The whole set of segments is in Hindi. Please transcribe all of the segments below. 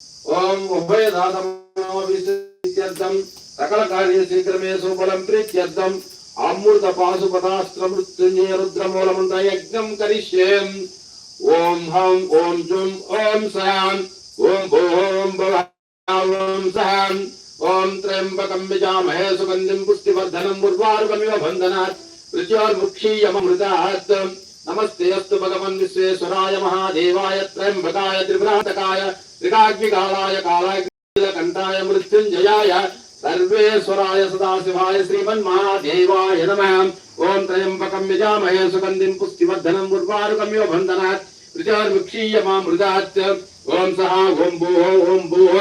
ॐ उभयदातमोऽभिस्त्यर्थं सकलकार्यशीघ्रमेषु फलं प्रीत्यर्थम् अमृतपाशुपदास्त्रमृत्युञ्जय रुद्रमूलमन्त्रयज्ञं करिष्येम् ॐ हं ॐ जुं ॐ सयान् ॐ भूं भवां सहान्। ॐ त्र्यम्बकं विजामहे सुगन्धिं पुष्टिवर्धनम् उर्वारुकमिव बन्धनात् ऋत्योर्मुक्षीयमृतात् नमस्ते अस्त भगवन् विश्वेश्वराय महादेवाय त्र्यम्बकाय त्रिभ्रातकाय त्रिकाग्निकालाय कालाग्निकण्ठाय मृत्युञ्जयाय, सर्वेश्वराय सदाशिवाय श्रीमन्महादेवाय नमः। ॐ ओं यजामहे सुगन्धिम् पुष्टिवर्धनम् उर्वारुकमिव बन्धनात् ओं ॐ सः ॐ भूः ॐ भूः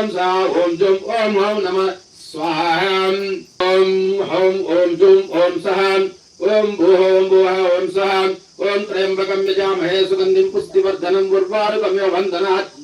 ॐ सः ॐ जुम् ॐ हौं नमः। स्वाहा ॐ ॐ जुम् ॐ सः। ओम भूम भुवः ओम स्वाहा, ओम त्र्यम्बकं यजामहे सुगन्धिं पुष्टिवर्धनं उर्वारुकमिव बन्धनात्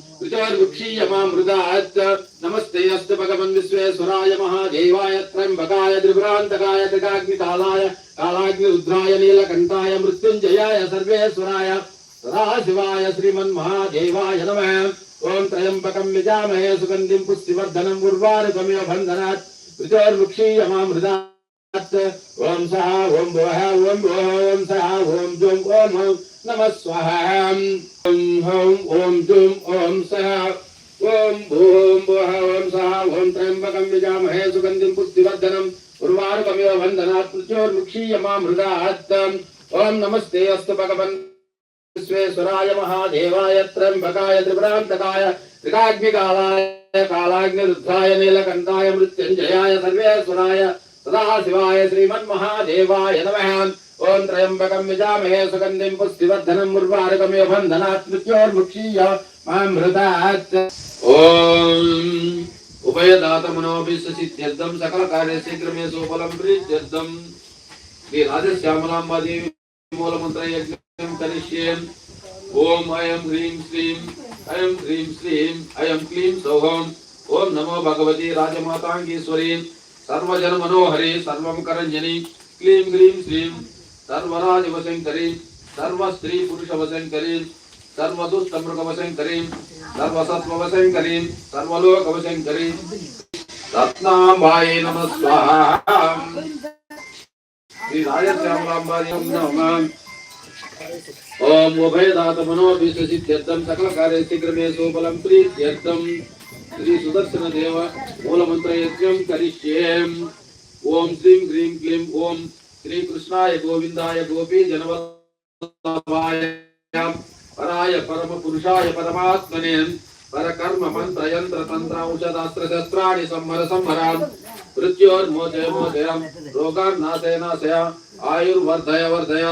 नमस्ते अस्तु भगवन् विश्वेश्वराय महादेवाय त्र्यम्बकाय त्रिपुरान्तकाय त्रिकाग्निकालाय कालाग्निरुद्राय, नीलकण्ठाय, मृत्युञ्जयाय, सर्वेश्वराय, सदाशिवाय, श्रीमन्महादेवाय नमः। ओम त्र्यम्बकं यजामहे सुगन्धिं पुष्टिवर्धनम् उर्वारुकमिव बन्धनात् ऋतोर्वृक्षीयमामृतात् ॐ सः ॐ भुवः ॐ भुवः ॐ सः ॐ जुं ॐ हं नमः स्वाहा। ॐ हं ॐ जुं ॐ सः ॐ भूं भुवः ॐ सः ॐ त्र्यम्बकं यजामहे सुगन्धिं पुष्टिवर्धनम् उर्वारुकमिव बन्धनात् मृत्योर्मुक्षीयमामृतात्। ॐ नमस्ते अस्तु भगवन् विश्वेश्वराय महादेवाय त्र्यम्बकाय त्रिपुरान्तकाय त्रिकाग्निकालाय कालाग्निरुद्धाय नीलकण्ठाय मृत्युञ्जयाय सर्वेश्वराय सदाशिवाय श्रीमन्महादेवाय नमः। ॐ त्र्यम्बकं यजामहे सुगन्धिं पुष्टिवर्धनम् उर्वारुकमिव बन्धनात् मृत्योर्मुक्षीय मामृतात्। ॐ उभयदातमनोभिसिद्ध्यर्थं सकलकार्यशीघ्रमे सुफलं प्रीत्यर्थं। श्रीराजश्यामलाम्बादेवी मूलमन्त्रयज्ञं करिष्ये। ॐ अयं ह्रीं श्रीं, अयं ह्रीं श्रीं, अयं क्लीं सौहं ॐ नमो भगवती राजमाताङ्गीश्वरी सर्वजनमनोहरी सर्वं करञ्जनी, क्लीं ह्रीं श्रीं सर्वराजवशङ्करी सर्वस्त्रीपुरुषवशङ्करी सर्वदुष्टमृगवशङ्करी, सर्वसत्त्ववशङ्करी, सर्वलोकवशङ्करी। रत्नाम्बायै नमः स्वाहा। श्री राजश्यामलाम्बायै नमः। ओम उभयदात मनोभिषसिद्ध्यर्थं सकलकार्य शीघ्रमे सोबलं श्री सुदर्शन देव मूलमन्त्रयज्ञं करिष्ये। ओम श्रीं ह्रीं क्लीं ओम श्री कृष्णाय गोविन्दाय गोपी जनवल्लभाय परम पुरुषाय परमात्मने परकर्म मंत्र यंत्र तंत्र औषधास्त्र शस्त्राणि संहर। संहराम मृत्योर्मोचय मोचय रोगान् नाशय नाशय आयुर्वर्धय वर्धय।